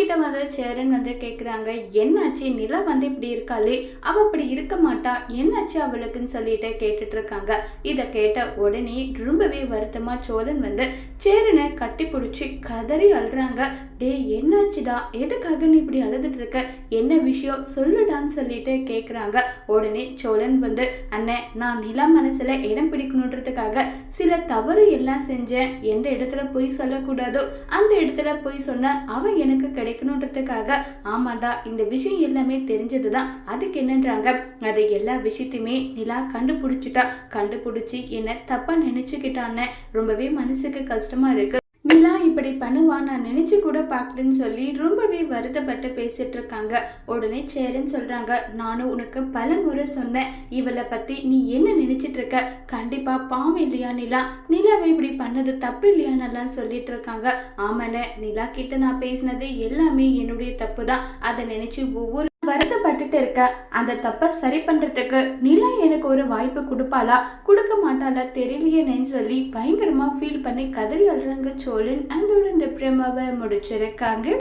கிட்ட வந்து சேரன் வந்து கேட்குறாங்க என்னாச்சு? நிலா வந்து இப்படி இருக்காளே. அவ அப்படி இருக்க மாட்டா. என்னாச்சு அவளுக்குன்னு சொல்லிட்டு கேட்டுட்டு இருக்காங்க இதை கேட்ட உடனே ரொம்பவே வருத்தமா சோழன் வந்து சேரனை கட்டி பிடிச்சி கதறி அழுறாங்க. டேய் என்னாச்சுடா? எதுக்காக நீ இப்படி அழுதுட்டு இருக்க என்ன விஷயம்? சொல்லுடான்னு சொல்லிட்டு கேட்குறாங்க உடனே சோழன் வந்து அண்ணே நான் நிலா மனசுல இடம் பிடிக்கணுன்றதுக்காக சில தவறு எல்லாம் செஞ்சேன். எந்த இடத்துல போய் சொல்லக்கூடாதோ அந்த இடத்துல போய் சொன்ன அவன் எனக்கு கிடைக்கணுன்றதுக்காக ஆமாண்டா இந்த விஷயம் எல்லாமே தெரிஞ்சது தான் அதுக்கு என்னன்றாங்க? அது எல்லா விஷயத்தையுமே நிலா கண்டுபிடிச்சிட்டா. கண்டுபிடிச்சி என்ன தப்பா நினைச்சுக்கிட்டான்னு ரொம்பவே மனசுக்கு கஷ்டமா இருக்கு. இப்படி பண்ணுவா நான் நினைச்சு கூட பார்க்கலன்னு சொல்லி ரொம்பவே வருத்தப்பட்டு பேசிட்டு இருக்காங்க. உடனே சேரன் சொல்றாங்க நானும் உனக்கு பல முறை சொன்னேன். இவளை பத்தி நீ என்ன நினைச்சிட்டு இருக்க? கண்டிப்பா பாவம் இல்லையா நிலா? நிலாவை இப்படி பண்ணது தப்பு இல்லையானெல்லாம் சொல்லிட்டு இருக்காங்க. ஆமாண்ணே நிலா கிட்ட நான் பேசினது எல்லாமே என்னுடைய தப்பு தான் அதை நினைச்சு ஒவ்வொரு வருத்தப்பட்டுட்டு இருக்க. அந்த தப்பை சரி பண்ணுறதுக்கு நிலா எனக்கு ஒரு வாய்ப்பு கொடுப்பாளா? கொடுக்க மாட்டாளா தெரியலையேன்னு சொல்லி பயங்கரமாக ஃபீல் பண்ணி கதறி அழுறாங்க சோழன் அதோட இந்த பிரமாவை முடிச்சிருக்காங்க.